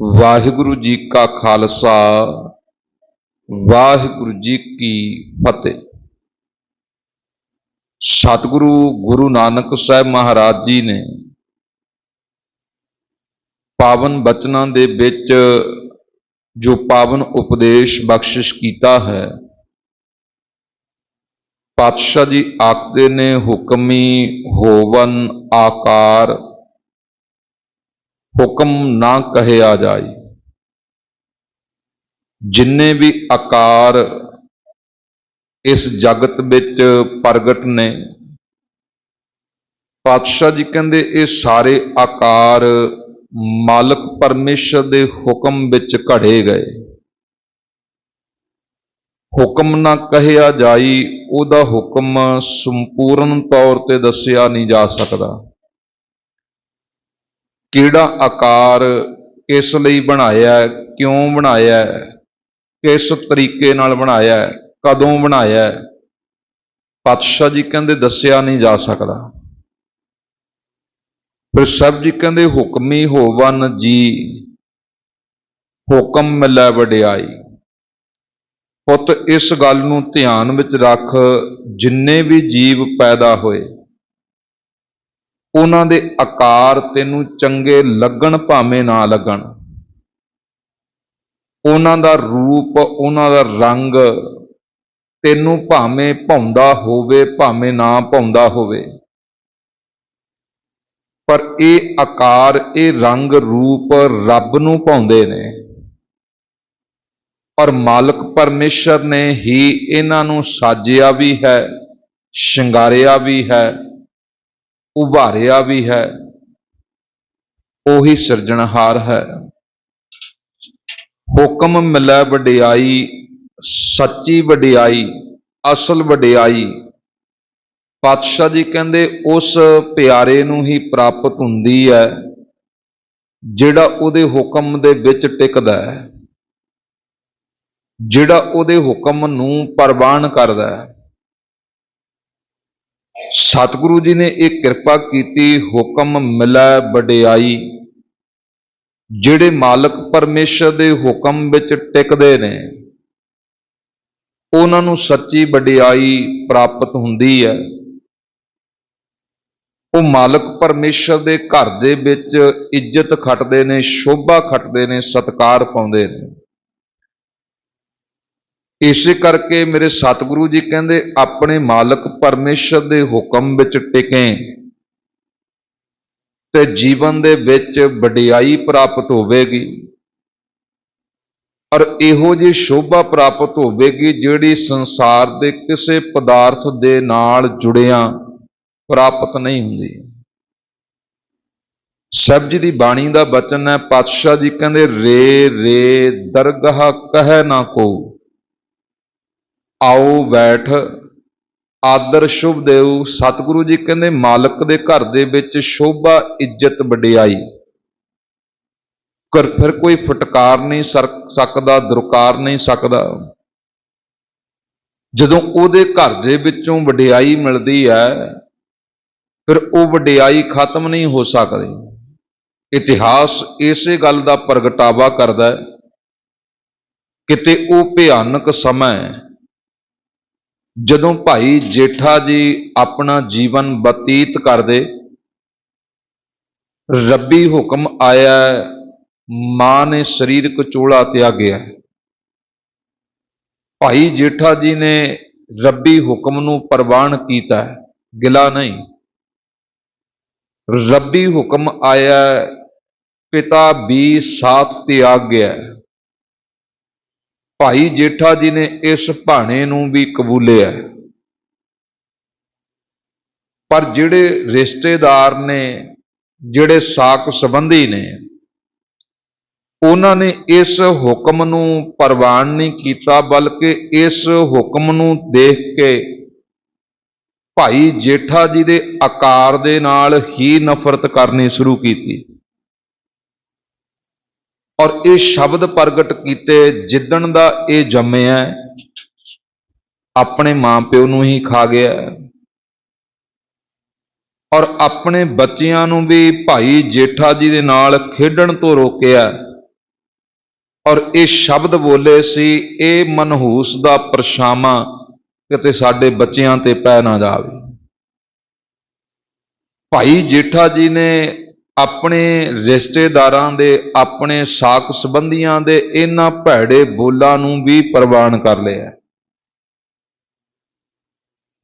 ਵਾਹਿਗੁਰੂ ਜੀ ਕਾ ਖਾਲਸਾ, ਵਾਹਿਗੁਰੂ ਜੀ ਕੀ ਫਤਿਹ। ਸਤਿਗੁਰੂ ਗੁਰੂ ਨਾਨਕ ਸਾਹਿਬ ਮਹਾਰਾਜ ਜੀ ਨੇ ਪਾਵਨ ਬਚਨਾਂ ਦੇ ਵਿੱਚ ਜੋ ਪਾਵਨ ਉਪਦੇਸ਼ ਬਖਸ਼ਿਸ਼ ਕੀਤਾ ਹੈ, ਪਾਤਸ਼ਾਹ ਜੀ ਆਖਦੇ ਨੇ, ਹੁਕਮੀ ਹੋਵਨ ਆਕਾਰ ਹੁਕਮ ਨਾ ਕਹਿਆ ਜਾਏ ਜਿੰਨੇ ਵੀ ਆਕਾਰ ਇਸ ਜਗਤ ਵਿੱਚ ਪ੍ਰਗਟ ਨੇ, ਪਾਤਸ਼ਾਹ ਜੀ ਕਹਿੰਦੇ ਇਹ ਸਾਰੇ ਆਕਾਰ ਮਾਲਕ ਪਰਮੇਸ਼ਰ ਦੇ ਹੁਕਮ ਵਿੱਚ ਘੜੇ ਗਏ। ਹੁਕਮ ਨਾ ਕਹਿਆ ਜਾਈ, ਉਹਦਾ ਹੁਕਮ ਸੰਪੂਰਨ ਤੌਰ ਤੇ ਦੱਸਿਆ ਨਹੀਂ ਜਾ ਸਕਦਾ। ਕਿਹੜਾ ਆਕਾਰ ਕਿਸ ਲਈ ਬਣਾਇਆ, ਕਿਉਂ ਬਣਾਇਆ, ਕਿਸ ਤਰੀਕੇ ਨਾਲ ਬਣਾਇਆ, ਕਦੋਂ ਬਣਾਇਆ? ਪਾਤਸ਼ਾਹ ਜੀ ਕਹਿੰਦੇ ਦੱਸਿਆ ਨਹੀਂ ਜਾ ਸਕਦਾ। ਫਿਰ ਸਭ ਜੀ ਕਹਿੰਦੇ, ਹੁਕਮੀ ਹੋਵਨ ਜੀ, ਹੁਕਮ ਮਿਲੈ ਵਡਿਆਈ। ਪੁੱਤ, ਇਸ ਗੱਲ ਨੂੰ ਧਿਆਨ ਵਿੱਚ ਰੱਖ, ਜਿੰਨੇ ਵੀ ਜੀਵ ਪੈਦਾ ਹੋਏ ਉਹਨਾਂ ਦੇ ਆਕਾਰ ਤੈਨੂੰ ਚੰਗੇ ਲੱਗਣ ਭਾਵੇਂ ਨਾ ਲੱਗਣ। ਉਹਨਾਂ ਦਾ ਰੂਪ, ਉਹਨਾਂ ਦਾ ਰੰਗ ਤੈਨੂੰ ਭਾਵੇਂ ਭਾਉਂਦਾ ਹੋਵੇ, ਭਾਵੇਂ ਨਾ ਭਾਉਂਦਾ ਹੋਵੇ। ਪਰ ਇਹ ਆਕਾਰ, ਇਹ ਰੰਗ, ਰੂਪ ਰੱਬ ਨੂੰ ਭਾਉਂਦੇ ਨੇ। ਔਰ ਮਾਲਕ ਪਰਮੇਸ਼ਰ ਨੇ ਹੀ ਇਹਨਾਂ ਨੂੰ ਸਾਜਿਆ ਵੀ ਹੈ, ਸ਼ਿੰਗਾਰਿਆ ਵੀ ਹੈ। ਉਭਾਰਿਆ ਵੀ ਹੈ, ਉਹੀ ਸਿਰਜਣਹਾਰ ਹੈ। ਹੁਕਮ ਮਿਲੈ ਵਡਿਆਈ, ਸੱਚੀ ਵਡਿਆਈ, ਅਸਲ ਵਡਿਆਈ। ਪਾਤਸ਼ਾਹ ਜੀ ਕਹਿੰਦੇ, ਉਸ ਪਿਆਰੇ ਨੂੰ ਹੀ ਪ੍ਰਾਪਤ ਹੁੰਦੀ ਹੈ, ਜਿਹੜਾ ਉਹਦੇ ਹੁਕਮ ਦੇ ਵਿੱਚ ਟਿਕਦਾ ਹੈ, ਜਿਹੜਾ ਉਹਦੇ ਹੁਕਮ ਨੂੰ ਪ੍ਰਵਾਨ ਕਰਦਾ ਹੈ। ਸਤਿਗੁਰੂ ਜੀ ਨੇ ਇਹ ਕਿਰਪਾ ਕੀਤੀ, ਹੁਕਮ ਮਿਲੈ ਵਡਿਆਈ, ਜਿਹੜੇ ਮਾਲਕ ਪਰਮੇਸ਼ਰ ਦੇ ਹੁਕਮ ਵਿੱਚ ਟਿਕਦੇ ਨੇ, ਉਹਨਾਂ ਨੂੰ ਸੱਚੀ ਵਡਿਆਈ ਪ੍ਰਾਪਤ ਹੁੰਦੀ ਹੈ। ਉਹ ਮਾਲਕ ਪਰਮੇਸ਼ਰ ਦੇ ਘਰ ਦੇ ਵਿੱਚ ਇੱਜ਼ਤ ਖੱਟਦੇ ਨੇ, ਸ਼ੋਭਾ ਖੱਟਦੇ ਨੇ, ਸਤਕਾਰ ਪਾਉਂਦੇ ਨੇ। ਇਸੇ ਕਰਕੇ ਮੇਰੇ ਸਤਿਗੁਰੂ ਜੀ ਕਹਿੰਦੇ, ਆਪਣੇ ਮਾਲਕ ਪਰਮੇਸ਼ਰ ਦੇ ਹੁਕਮ ਵਿੱਚ ਟਿਕੇ। ਤੇ ਜੀਵਨ ਦੇ ਵਿੱਚ ਵਡਿਆਈ ਪ੍ਰਾਪਤ ਹੋਵੇਗੀ। ਔਰ ਇਹੋ ਜਿਹੀ ਸ਼ੋਭਾ ਪ੍ਰਾਪਤ ਹੋਵੇਗੀ ਜਿਹੜੀ ਸੰਸਾਰ ਦੇ ਕਿਸੇ ਪਦਾਰਥ ਦੇ ਨਾਲ ਜੁੜਿਆਂ ਪ੍ਰਾਪਤ ਨਹੀਂ ਹੁੰਦੀ। ਸਭ ਜੀ ਦੀ ਬਾਣੀ ਦਾ ਬਚਨ ਹੈ, ਪਾਤਸ਼ਾਹ ਜੀ ਕਹਿੰਦੇ, ਰੇ ਰੇ, ਦਰਗਾਹ, ਕਹਿ ਨਾ ਕੋ। ਆਓ ਬੈਠ। ਆਦਰ ਸ਼ੁਭ ਦੇਉ। ਸਤਿਗੁਰੂ ਜੀ ਕਹਿੰਦੇ, ਮਾਲਕ ਦੇ ਘਰ ਦੇ ਵਿੱਚ ਸ਼ੋਭਾ, ਇੱਜ਼ਤ, ਵਡਿਆਈ। ਕਰ ਫਿਰ ਕੋਈ ਫਟਕਾਰ ਨਹੀਂ ਸਰ, ਸਕਦਾ, ਦੁਰਕਾਰ ਨਹੀਂ ਸਕਦਾ। ਜਦੋਂ ਉਹਦੇ ਘਰ ਦੇ ਵਿੱਚੋਂ ਵਡਿਆਈ ਮਿਲਦੀ ਹੈ, ਫਿਰ ਉਹ ਵਡਿਆਈ ਖਤਮ ਨਹੀਂ ਹੋ ਸਕਦੀ। ਇਤਿਹਾਸ ਇਸੇ ਗੱਲ ਦਾ ਪ੍ਰਗਟਾਵਾ ਕਰਦਾ ਹੈ ਕਿਤੇ ਉਹ ਭਿਆਨਕ ਸਮਾਂ ਜਦੋਂ ਭਾਈ ਜੇਠਾ ਜੀ ਆਪਣਾ ਜੀਵਨ ਬਤੀਤ ਕਰਦੇ, ਰੱਬੀ ਹੁਕਮ ਆਇਆ, ਮਾਂ ਨੇ ਸਰੀਰਕ ਚੋਲਾ ਤਿਆਗਿਆ ਭਾਈ ਜੇਠਾ ਜੀ ਨੇ ਰੱਬੀ ਹੁਕਮ ਨੂੰ ਪ੍ਰਵਾਨ ਕੀਤਾ, ਗਿਲਾ ਨਹੀਂ। ਰੱਬੀ ਹੁਕਮ ਆਇਆ, ਪਿਤਾ ਵੀ ਸਾਥ ਤਿਆਗ ਗਿਆ। ਭਾਈ ਜੇਠਾ ਜੀ ਨੇ ਇਸ ਭਾਣੇ ਨੂੰ ਵੀ ਕਬੂਲਿਆ ਪਰ ਜਿਹੜੇ ਰਿਸ਼ਤੇਦਾਰ ਨੇ, ਜਿਹੜੇ ਸਾਕ ਸੰਬੰਧੀ ਨੇ, ਉਹਨਾਂ ਨੇ ਇਸ ਹੁਕਮ ਨੂੰ ਪ੍ਰਵਾਨ ਨਹੀਂ ਕੀਤਾ, ਬਲਕਿ ਇਸ ਹੁਕਮ ਨੂੰ ਦੇਖ ਕੇ ਭਾਈ ਜੇਠਾ ਜੀ ਦੇ ਆਕਾਰ ਦੇ ਨਾਲ ਹੀ ਨਫ਼ਰਤ ਕਰਨੀ ਸ਼ੁਰੂ ਕੀਤੀ। ਔਰ ਇਹ ਸ਼ਬਦ ਪ੍ਰਗਟ ਕੀਤੇ ਜਿੱਦਣ ਦਾ ਇਹ ਜੰਮਿਆ ਆਪਣੇ ਮਾਪਿਓ ਨੂੰ ਹੀ ਖਾ ਗਿਆ ਔਰ ਆਪਣੇ ਬੱਚਿਆਂ ਨੂੰ ਵੀ ਭਾਈ ਜੇਠਾ ਜੀ ਦੇ ਨਾਲ ਖੇਡਣ ਤੋਂ ਰੋਕਿਆ ਔਰ ਇਹ ਸ਼ਬਦ ਬੋਲੇ ਸੀ, ਇਹ ਮਨਹੂਸ ਦਾ ਪਰਛਾਵਾਂ ਕਿਤੇ ਸਾਡੇ ਬੱਚਿਆਂ ਤੇ ਪੈ ਨਾ ਜਾਵੇ। ਭਾਈ ਜੇਠਾ ਜੀ ਨੇ ਆਪਣੇ ਰਿਸ਼ਤੇਦਾਰਾਂ ਦੇ, ਆਪਣੇ ਸਾਕ ਸੰਬੰਧੀਆਂ ਦੇ, ਇਹਨਾਂ ਭੈੜੇ ਬੋਲਾਂ ਨੂੰ ਵੀ ਪ੍ਰਵਾਨ ਕਰ ਲਿਆ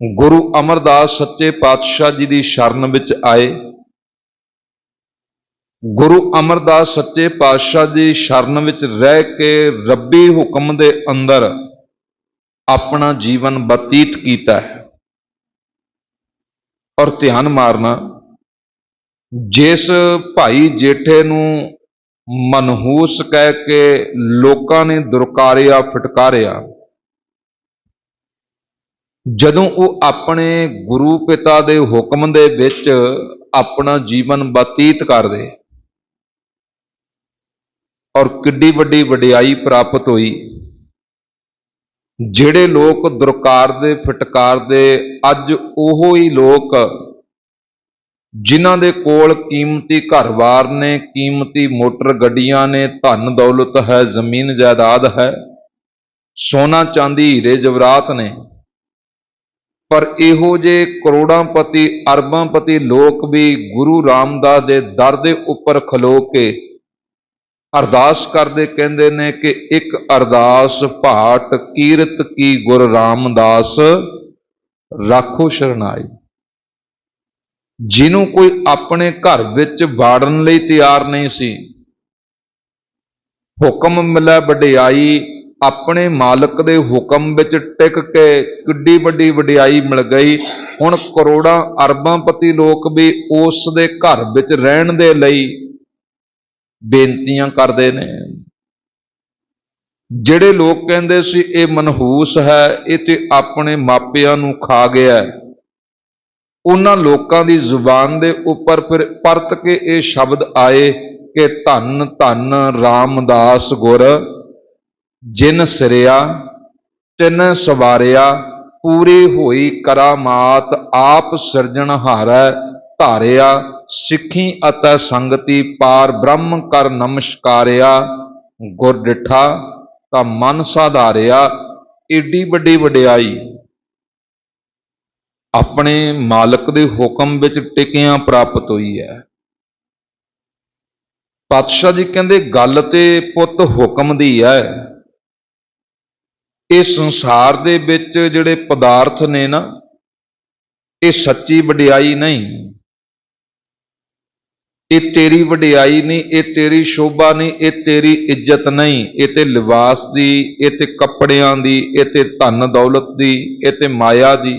ਗੁਰੂ ਅਮਰਦਾਸ ਸੱਚੇ ਪਾਤਸ਼ਾਹ ਜੀ ਦੀ ਸ਼ਰਨ ਵਿੱਚ ਆਏ। ਗੁਰੂ ਅਮਰਦਾਸ ਸੱਚੇ ਪਾਤਸ਼ਾਹ ਦੀ ਸ਼ਰਨ ਵਿੱਚ ਰਹਿ ਕੇ ਰੱਬੀ ਹੁਕਮ ਦੇ ਅੰਦਰ ਆਪਣਾ ਜੀਵਨ ਬਤੀਤ ਕੀਤਾ ਹੈ। ਔਰ ਧਿਆਨ ਮਾਰਨਾ ਜਿਸ ਭਾਈ ਜੇਠੇ ਨੂੰ ਮਨਹੂਸ ਕਹਿ ਕੇ ਲੋਕਾਂ ਨੇ ਦੁਰਕਾਰਿਆ, ਫਟਕਾਰਿਆ, ਜਦੋਂ ਉਹ ਆਪਣੇ ਗੁਰੂ ਪਿਤਾ ਦੇ ਹੁਕਮ ਦੇ ਵਿੱਚ ਆਪਣਾ ਜੀਵਨ ਬਤੀਤ ਕਰਦੇ ਔਰ ਕਿੱਡੀ ਵੱਡੀ ਵਡਿਆਈ ਪ੍ਰਾਪਤ ਹੋਈ, ਜਿਹੜੇ ਲੋਕ ਦੁਰਕਾਰਦੇ ਫਟਕਾਰਦੇ ਅੱਜ ਉਹੋ ਹੀ ਲੋਕ ਜਿਨ੍ਹਾਂ ਦੇ ਕੋਲ ਕੀਮਤੀ ਘਰ-ਬਾਰ ਨੇ, ਕੀਮਤੀ ਮੋਟਰ ਗੱਡੀਆਂ ਨੇ, ਧਨ ਦੌਲਤ ਹੈ, ਜ਼ਮੀਨ ਜਾਇਦਾਦ ਹੈ, ਸੋਨਾ ਚਾਂਦੀ ਹੀਰੇ ਜਵਰਾਤ ਨੇ। ਪਰ ਇਹੋ ਜੇ ਕਰੋੜਾਂਪਤੀ ਅਰਬਾਂਪਤੀ ਲੋਕ ਵੀ ਗੁਰੂ ਰਾਮਦਾਸ ਦੇ ਦਰ ਦੇ ਉੱਪਰ ਖਲੋ ਕੇ ਅਰਦਾਸ ਕਰਦੇ ਕਹਿੰਦੇ ਨੇ ਕਿ ਇੱਕ ਅਰਦਾਸ, ਭਾਟ, ਕੀਰਤ ਕੀ ਗੁਰ ਰਾਮਦਾਸ, ਰਾਖੋ ਸ਼ਰਨਾਈ। ਜਿਹਨੂੰ ਕੋਈ ਆਪਣੇ ਘਰ ਵਿੱਚ ਵਾੜਨ ਲਈ ਤਿਆਰ ਨਹੀਂ ਸੀ। ਹੁਕਮ ਮਿਲਿਆ ਵਡਿਆਈ ਆਪਣੇ ਮਾਲਕ ਦੇ ਹੁਕਮ ਵਿੱਚ ਟਿਕ ਕੇ ਕਿੱਡੀ ਵੱਡੀ ਵਡਿਆਈ ਮਿਲ ਗਈ। ਹੁਣ ਕਰੋੜਾਂ ਅਰਬਾਂ ਪਤੀ ਲੋਕ ਵੀ ਉਸ ਦੇ ਘਰ ਵਿੱਚ ਰਹਿਣ ਦੇ ਲਈ ਬੇਨਤੀਆਂ ਕਰਦੇ ਨੇ। ਜਿਹੜੇ ਲੋਕ ਕਹਿੰਦੇ ਸੀ, ਇਹ ਮਨਹੂਸ ਹੈ, ਇਹ ਤੇ ਆਪਣੇ ਮਾਪਿਆਂ ਨੂੰ ਖਾ ਗਿਆ ਉਹਨਾਂ ਲੋਕਾਂ ਦੀ ਜ਼ੁਬਾਨ ਦੇ ਉੱਪਰ ਫਿਰ ਪਰਤ ਕੇ ਇਹ ਸ਼ਬਦ ਆਏ ਕਿ ਧੰਨ ਧੰਨ ਰਾਮਦਾਸ ਗੁਰ, ਜਿਨ ਸਿਰਿਆ, ਤਿਨ ਸਵਾਰਿਆ, ਪੂਰੀ ਹੋਈ ਕਰਾਮਾਤ ਆਪ ਸਿਰਜਣਹਾਰੈ ਧਾਰਿਆ, ਸਿੱਖੀ ਅਤੇ ਸੰਗਤੀ ਪਾਰ ਬ੍ਰਹਮ ਕਰ ਨਮਸਕਾਰਿਆ, ਗੁਰ ਡਿਠਾ ਤਾਂ ਮਨ ਸਾਧਾਰਿਆ, ਏਡੀ ਵੱਡੀ ਵਡਿਆਈ। ਆਪਣੇ ਮਾਲਕ ਦੇ ਹੁਕਮ ਵਿੱਚ ਟਿਕਿਆਂ ਪ੍ਰਾਪਤ ਹੋਈ ਹੈ। ਪਾਤਸ਼ਾਹ ਜੀ ਕਹਿੰਦੇ, ਗੱਲ ਤੇ ਪੁੱਤ ਹੁਕਮ ਦੀ ਹੈ। ਇਹ ਸੰਸਾਰ ਦੇ ਵਿੱਚ ਜਿਹੜੇ ਪਦਾਰਥ ਨੇ ਨਾ, ਇਹ ਸੱਚੀ ਵਡਿਆਈ ਨਹੀਂ। ਇਹ ਤੇਰੀ ਵਡਿਆਈ ਨਹੀਂ, ਇਹ ਤੇਰੀ ਸ਼ੋਭਾ ਨਹੀਂ, ਇਹ ਤੇਰੀ ਇੱਜ਼ਤ ਨਹੀਂ। ਇਹ ਤੇ ਲਿਬਾਸ ਦੀ, ਇਹ ਤੇ ਕੱਪੜਿਆਂ ਦੀ, ਇਹ ਤੇ ਧਨ ਦੌਲਤ ਦੀ, ਇਹ ਤੇ ਮਾਇਆ ਦੀ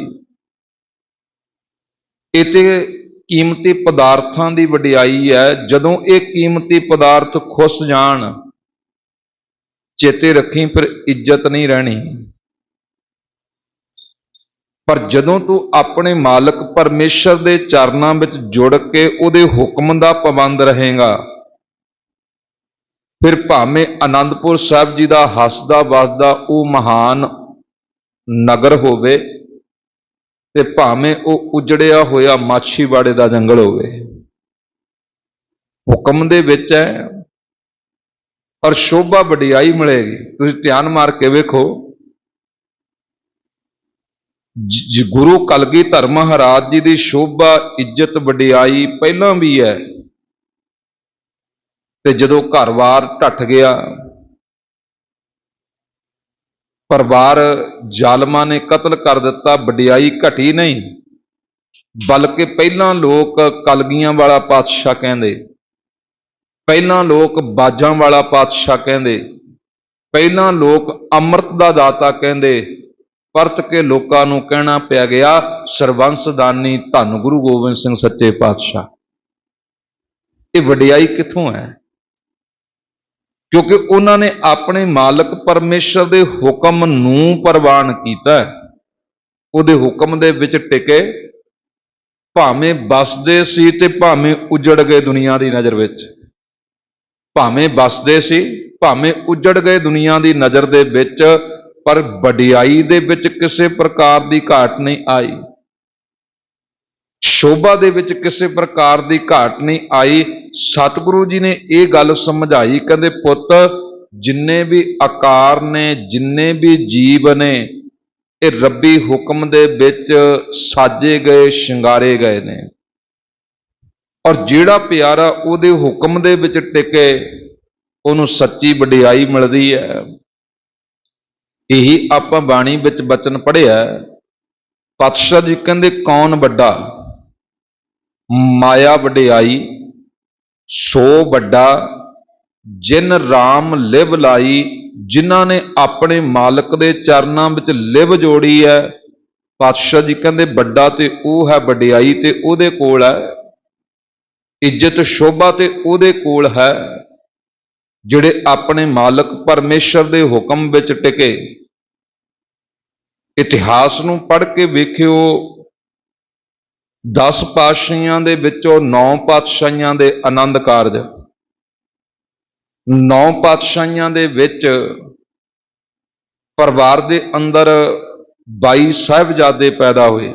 ਇਹ ਤੇ ਕੀਮਤੀ ਪਦਾਰਥਾਂ ਦੀ ਵਡਿਆਈ ਹੈ। ਜਦੋਂ ਇਹ ਕੀਮਤੀ ਪਦਾਰਥ ਖੁੱਸ ਜਾਣ, ਚੇਤੇ ਰੱਖੀ, ਫਿਰ ਇੱਜ਼ਤ ਨਹੀਂ ਰਹਿਣੀ। ਪਰ ਜਦੋਂ ਤੂੰ ਆਪਣੇ ਮਾਲਕ ਪਰਮੇਸ਼ਰ ਦੇ ਚਰਨਾਂ ਵਿੱਚ ਜੁੜ ਕੇ ਉਹਦੇ ਹੁਕਮ ਦਾ ਪਾਬੰਦ ਰਹੇਗਾ, ਫਿਰ ਭਾਵੇਂ ਆਨੰਦਪੁਰ ਸਾਹਿਬ ਜੀ ਦਾ ਹੱਸਦਾ ਵਸਦਾ ਉਹ ਮਹਾਨ ਨਗਰ ਹੋਵੇ ਤੇ ਭਾਵੇਂ ਉਹ ਉਜੜਿਆ ਹੋਇਆ ਮਾਛੀਵਾੜੇ ਦਾ ਜੰਗਲ ਹੋਵੇ। ਹੁਕਮ ਦੇ ਵਿੱਚ ਹੈ ਔਰ ਸ਼ੋਭਾ ਵਡਿਆਈ ਮਿਲੇਗੀ। ਤੁਸੀਂ ਧਿਆਨ ਮਾਰ ਕੇ ਵੇਖੋ। ਗੁਰੂ ਕਲਗੀ ਧਰਮ ਮਹਾਰਾਜ ਜੀ ਦੀ ਸ਼ੋਭਾ, ਇੱਜ਼ਤ, ਵਡਿਆਈ ਪਹਿਲਾਂ ਵੀ ਹੈ। ਤੇ ਜਦੋਂ ਘਰ-ਬਾਰ ਢੱਠ ਗਿਆ ਪਰਿਵਾਰ ਜ਼ਾਲਮਾਂ ਨੇ ਕਤਲ ਕਰ ਦਿੱਤਾ, ਵਡਿਆਈ ਘਟੀ ਨਹੀਂ। ਬਲਕਿ ਪਹਿਲਾਂ ਲੋਕ ਕਲਗੀਆਂ ਵਾਲਾ ਪਾਤਸ਼ਾਹ ਕਹਿੰਦੇ, ਪਹਿਲਾਂ ਲੋਕ ਬਾਜਾਂ ਵਾਲਾ ਪਾਤਸ਼ਾਹ ਕਹਿੰਦੇ, ਪਹਿਲਾਂ ਲੋਕ ਅੰਮ੍ਰਿਤ ਦਾ ਦਾਤਾ ਕਹਿੰਦੇ, ਪਰਤ ਕੇ ਲੋਕਾਂ ਨੂੰ ਕਹਿਣਾ ਪਿਆ ਗਿਆ ਸਰਬੰਸਦਾਨੀ ਧੰਨ ਗੁਰੂ ਗੋਬਿੰਦ ਸਿੰਘ ਸੱਚੇ ਪਾਤਸ਼ਾਹ। ਇਹ ਵਡਿਆਈ ਕਿੱਥੋਂ ਹੈ? ਕਿਉਂਕਿ ਉਹਨਾਂ ਨੇ ਆਪਣੇ ਮਾਲਕ ਪਰਮੇਸ਼ਰ ਦੇ ਹੁਕਮ ਨੂੰ ਪ੍ਰਵਾਨ ਕੀਤਾ ਉਹਦੇ ਹੁਕਮ ਦੇ ਵਿੱਚ ਟਿਕੇ, ਭਾਵੇਂ ਬਸਦੇ ਸੀ ਤੇ ਭਾਵੇਂ ਉਜੜ ਗਏ ਦੁਨੀਆ ਦੀ ਨਜ਼ਰ ਵਿੱਚ। ਭਾਵੇਂ ਬਸਦੇ ਸੀ, ਭਾਵੇਂ ਉਜੜ ਗਏ ਦੁਨੀਆ ਦੀ ਨਜ਼ਰ ਦੇ ਵਿੱਚ, ਪਰ ਵਡਿਆਈ ਦੇ ਵਿੱਚ ਕਿਸੇ ਪ੍ਰਕਾਰ ਦੀ ਘਾਟ ਨਹੀਂ ਆਈ। ਸ਼ੋਭਾ ਦੇ ਵਿੱਚ ਕਿਸੇ ਪ੍ਰਕਾਰ ਦੀ ਘਾਟ ਨਹੀਂ ਆਈ। ਸਤਿਗੁਰੂ ਜੀ ਨੇ ਇਹ ਗੱਲ ਸਮਝਾਈ, ਕਹਿੰਦੇ, ਪੁੱਤ, ਜਿੰਨੇ ਵੀ ਆਕਾਰ ਨੇ, ਜਿੰਨੇ ਵੀ ਜੀਵ ਨੇ, ਇਹ ਰੱਬੀ ਹੁਕਮ ਦੇ ਵਿੱਚ ਸਾਜੇ ਗਏ, ਸ਼ਿੰਗਾਰੇ ਗਏ ਨੇ। ਔਰ ਜਿਹੜਾ ਪਿਆਰਾ ਉਹਦੇ ਹੁਕਮ ਦੇ ਵਿੱਚ ਟਿਕੇ, ਉਹਨੂੰ ਸੱਚੀ ਵਡਿਆਈ ਮਿਲਦੀ ਹੈ। ਇਹੀ ਆਪਾਂ ਬਾਣੀ ਵਿੱਚ ਬਚਨ ਪੜਿਆ ਪਾਤਸ਼ਾਹ ਜੀ ਕਹਿੰਦੇ, ਕੌਣ ਵੱਡਾ? ਮਾਇਆ ਵਡਿਆਈ, ਸੋ ਵੱਡਾ, ਜਿਨ RAM ਲਿਵ ਲਾਈ, ਜਿਨ੍ਹਾਂ ਨੇ ਆਪਣੇ ਮਾਲਕ ਦੇ ਚਰਨਾਂ ਵਿੱਚ ਲਿਵ ਜੋੜੀ ਹੈ। ਪਾਤਸ਼ਾਹ ਜੀ ਕਹਿੰਦੇ, ਵੱਡਾ ਤੇ ਉਹ ਹੈ ਵਡਿਆਈ ਤੇ ਉਹਦੇ ਕੋਲ ਹੈ। ਇੱਜ਼ਤ, ਸ਼ੋਭਾ ਤੇ ਉਹਦੇ ਕੋਲ ਹੈ, ਜਿਹੜੇ ਆਪਣੇ ਮਾਲਕ ਪਰਮੇਸ਼ਰ ਦੇ ਹੁਕਮ ਵਿੱਚ ਟਿਕੇ। ਇਤਿਹਾਸ ਨੂੰ ਪੜ੍ਹ ਕੇ ਵੇਖਿਓ 10 ਪਾਤਸ਼ਾਹੀਆਂ ਦੇ ਵਿੱਚੋਂ 9 ਪਾਤਸ਼ਾਹੀਆਂ ਦੇ ਆਨੰਦ ਕਾਰਜ। 9 ਪਾਤਸ਼ਾਹੀਆਂ ਦੇ ਵਿੱਚ ਪਰਿਵਾਰ ਦੇ ਅੰਦਰ 22 ਸਾਹਿਬਜ਼ਾਦੇ ਪੈਦਾ ਹੋਏ।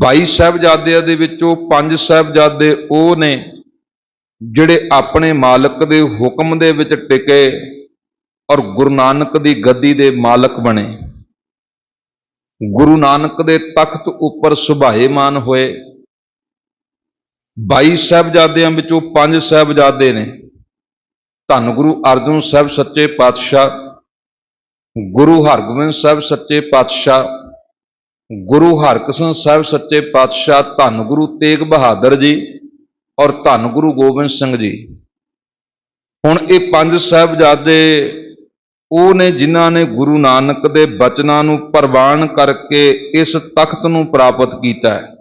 22 ਸਾਹਿਬਜ਼ਾਦਿਆਂ ਦੇ ਵਿੱਚੋਂ 5 ਸਾਹਿਬਜ਼ਾਦੇ ਉਹ ਨੇ ਜਿਹੜੇ ਆਪਣੇ ਮਾਲਕ ਦੇ ਹੁਕਮ ਦੇ ਵਿੱਚ ਟਿਕੇ ਔਰ ਗੁਰੂ ਨਾਨਕ ਦੀ ਗੱਦੀ ਦੇ ਮਾਲਕ ਬਣੇ। ਗੁਰੂ ਨਾਨਕ ਦੇ ਤਖਤ ਉੱਪਰ ਸੁਭਾਏਮਾਨ ਹੋਏ। 22 ਸਾਹਿਬਜ਼ਾਦਿਆਂ ਵਿੱਚੋਂ ਪੰਜ ਸਾਹਿਬਜ਼ਾਦੇ ਨੇ। ਧੰਨ ਗੁਰੂ ਅਰਜਨ ਸਾਹਿਬ ਸੱਚੇ ਪਾਤਸ਼ਾਹ, ਗੁਰੂ ਹਰਗੋਬਿੰਦ ਸਾਹਿਬ ਸੱਚੇ ਪਾਤਸ਼ਾਹ, ਗੁਰੂ ਹਰਕ੍ਰਿਸ਼ਨ ਸਾਹਿਬ ਸੱਚੇ ਪਾਤਸ਼ਾਹ, ਧੰਨ ਗੁਰੂ ਤੇਗ ਬਹਾਦਰ ਜੀ ਔਰ ਧੰਨ ਗੁਰੂ ਗੋਬਿੰਦ ਸਿੰਘ ਜੀ। ਹੁਣ ਇਹ ਪੰਜ ਸਾਹਿਬਜ਼ਾਦੇ ਉਹ ਨੇ ਜਿਨ੍ਹਾਂ ਨੇ ਗੁਰੂ ਨਾਨਕ ਦੇ ਬਚਨਾਂ ਨੂੰ ਪ੍ਰਵਾਨ ਕਰਕੇ ਇਸ ਤਖਤ ਨੂੰ ਪ੍ਰਾਪਤ ਕੀਤਾ ਹੈ।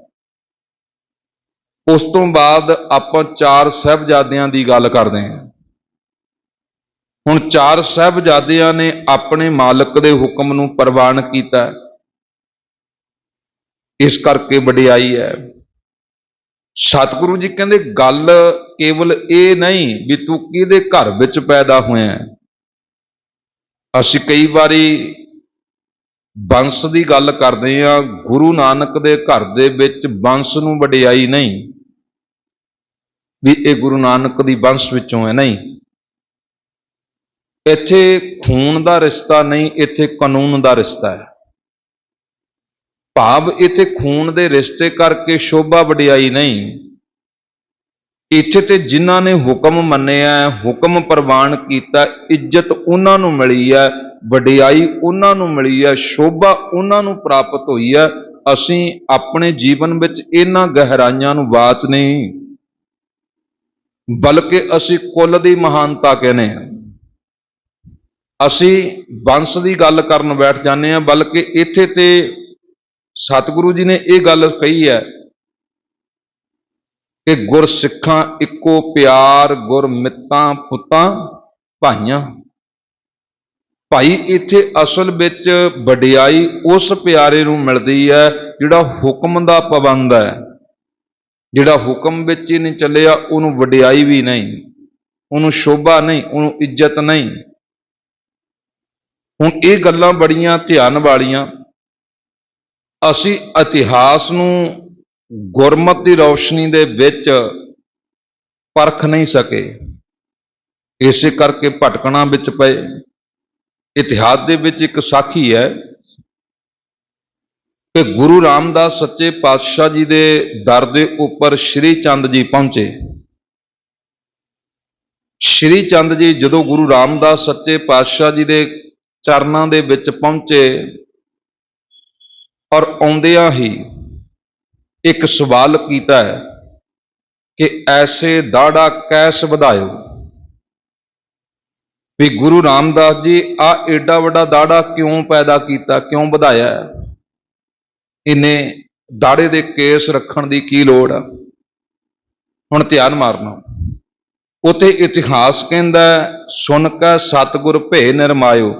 ਉਸ ਤੋਂ ਬਾਅਦ ਆਪਾਂ ਚਾਰ ਸਾਹਿਬਜ਼ਾਦਿਆਂ ਦੀ ਗੱਲ ਕਰਦੇ ਹਾਂ। ਹੁਣ ਚਾਰ ਸਾਹਿਬਜ਼ਾਦਿਆਂ ਨੇ ਆਪਣੇ ਮਾਲਕ ਦੇ ਹੁਕਮ ਨੂੰ ਪ੍ਰਵਾਨ ਕੀਤਾ ਇਸ ਕਰਕੇ ਵਡਿਆਈ ਹੈ। ਸਤਿਗੁਰੂ ਜੀ ਕਹਿੰਦੇ, ਗੱਲ ਕੇਵਲ ਇਹ ਨਹੀਂ ਵੀ ਤੂੰ ਕਿਹਦੇ ਘਰ ਵਿੱਚ ਪੈਦਾ ਹੋਇਆ ਹੈ? ਅਸੀਂ ਕਈ ਵਾਰੀ ਬੰਸ ਦੀ ਗੱਲ ਕਰਦੇ ਆ ਗੁਰੂ ਨਾਨਕ ਦੇ ਘਰ ਦੇ ਵਿੱਚ ਬੰਸ ਨੂੰ ਵਡਿਆਈ ਨਹੀਂ, ਵੀ ਇਹ ਗੁਰੂ ਨਾਨਕ ਦੀ ਬੰਸ ਵਿੱਚੋਂ ਹੈ ਨਹੀਂ। ਇੱਥੇ ਖੂਨ ਦਾ ਰਿਸ਼ਤਾ ਨਹੀਂ, ਇੱਥੇ ਕਾਨੂੰਨ ਦਾ ਰਿਸ਼ਤਾ ਹੈ। ਭਾਵ ਇੱਥੇ ਖੂਨ ਦੇ ਰਿਸ਼ਤੇ ਕਰਕੇ ਸ਼ੋਭਾ ਵਡਿਆਈ ਨਹੀਂ। ਇੱਥੇ ਤੇ ਜਿਨ੍ਹਾਂ ਨੇ ਹੁਕਮ ਮੰਨਿਆ, ਹੁਕਮ ਪ੍ਰਵਾਨ ਕੀਤਾ, ਇੱਜ਼ਤ ਉਹਨਾਂ ਨੂੰ ਮਿਲੀ ਹੈ, ਵਡਿਆਈ ਉਹਨਾਂ ਨੂੰ ਮਿਲੀ ਹੈ, ਸ਼ੋਭਾ ਉਹਨਾਂ ਨੂੰ ਪ੍ਰਾਪਤ ਹੋਈ ਹੈ, ਅਸੀਂ ਆਪਣੇ ਜੀਵਨ ਵਿੱਚ ਇਹਨਾਂ ਗਹਿਰਾਈਆਂ ਨੂੰ ਬਾਤ ਨਹੀਂ। ਬਲਕਿ ਅਸੀਂ ਕੁੱਲ ਦੀ ਮਹਾਨਤਾ ਕਹਿੰਦੇ ਹਾਂ। ਅਸੀਂ ਵੰਸ਼ ਦੀ ਗੱਲ ਕਰਨ ਬੈਠ ਜਾਂਦੇ ਹਾਂ, ਬਲਕਿ ਇੱਥੇ ਤੇ ਸਤਿਗੁਰੂ ਜੀ ਨੇ ਇਹ ਗੱਲ ਕਹੀ ਹੈ ਕਿ ਗੁਰ ਸਿੱਖਾਂ ਇੱਕੋ ਪਿਆਰ, ਗੁਰ ਮਿੱਤਾਂ, ਪੁੱਤਾਂ ਭਾਈਆਂ। ਭਾਈ, ਇੱਥੇ ਅਸਲ ਵਿੱਚ ਵਡਿਆਈ ਉਸ ਪਿਆਰੇ ਨੂੰ ਮਿਲਦੀ ਹੈ ਜਿਹੜਾ ਹੁਕਮ ਦਾ ਪਾਬੰਦ ਹੈ। ਜਿਹੜਾ ਹੁਕਮ ਵਿੱਚ ਹੀ ਨਹੀਂ ਚੱਲਿਆ, ਉਹਨੂੰ ਵਡਿਆਈ ਵੀ ਨਹੀਂ, ਉਹਨੂੰ ਸ਼ੋਭਾ ਨਹੀਂ, ਉਹਨੂੰ ਇੱਜ਼ਤ ਨਹੀਂ। ਹੁਣ ਇਹ ਗੱਲਾਂ ਬੜੀਆਂ ਧਿਆਨ ਵਾਲੀਆਂ। ਅਸੀਂ ਇਤਿਹਾਸ ਨੂੰ ਗੁਰਮਤ ਦੀ ਰੌਸ਼ਨੀ ਦੇ ਵਿੱਚ ਪਰਖ ਨਹੀਂ ਸਕੇ। ਇਸੇ ਕਰਕੇ ਭਟਕਣਾ ਵਿੱਚ ਪਏ। ਇਤਿਹਾਸ ਦੇ ਵਿੱਚ ਇੱਕ ਸਾਖੀ ਹੈ ਕਿ ਗੁਰੂ ਰਾਮਦਾਸ ਸੱਚੇ ਪਾਤਸ਼ਾਹ ਜੀ ਦੇ ਦਰ ਦੇ ਉੱਪਰ ਸ਼੍ਰੀ ਚੰਦ ਜੀ ਪਹੁੰਚੇ। ਸ਼੍ਰੀ ਚੰਦ ਜੀ ਜਦੋਂ ਗੁਰੂ ਰਾਮਦਾਸ ਸੱਚੇ ਪਾਤਸ਼ਾਹ ਜੀ ਦੇ ਚਰਨਾਂ ਦੇ ਵਿੱਚ ਪਹੁੰਚੇ ਔਰ ਆਉਂਦਿਆਂ ਹੀ ਇੱਕ ਸਵਾਲ ਕੀਤਾ ਹੈ ਕਿ ਐਸੇ ਦਾੜਾ ਕੈਸ ਵਧਾਇਓ ਵੀ ਗੁਰੂ ਰਾਮਦਾਸ ਜੀ ਆ ਏਡਾ ਵੱਡਾ ਦਾੜਾ ਕਿਉਂ ਪੈਦਾ ਕੀਤਾ ਕਿਉਂ ਵਧਾਇਆ ਇਹਨੇ ਦਾੜੇ ਦੇ ਕੇਸ ਰੱਖਣ ਦੀ ਕੀ ਲੋੜ ਆ? ਹੁਣ ਧਿਆਨ ਮਾਰਨਾ। ਉਤੇ ਇਤਿਹਾਸ ਕਹਿੰਦਾ ਹੈ, ਸੁਣ ਕੈ ਸਤਿਗੁਰ ਭੇ ਨਿਰਮਾਇਓ।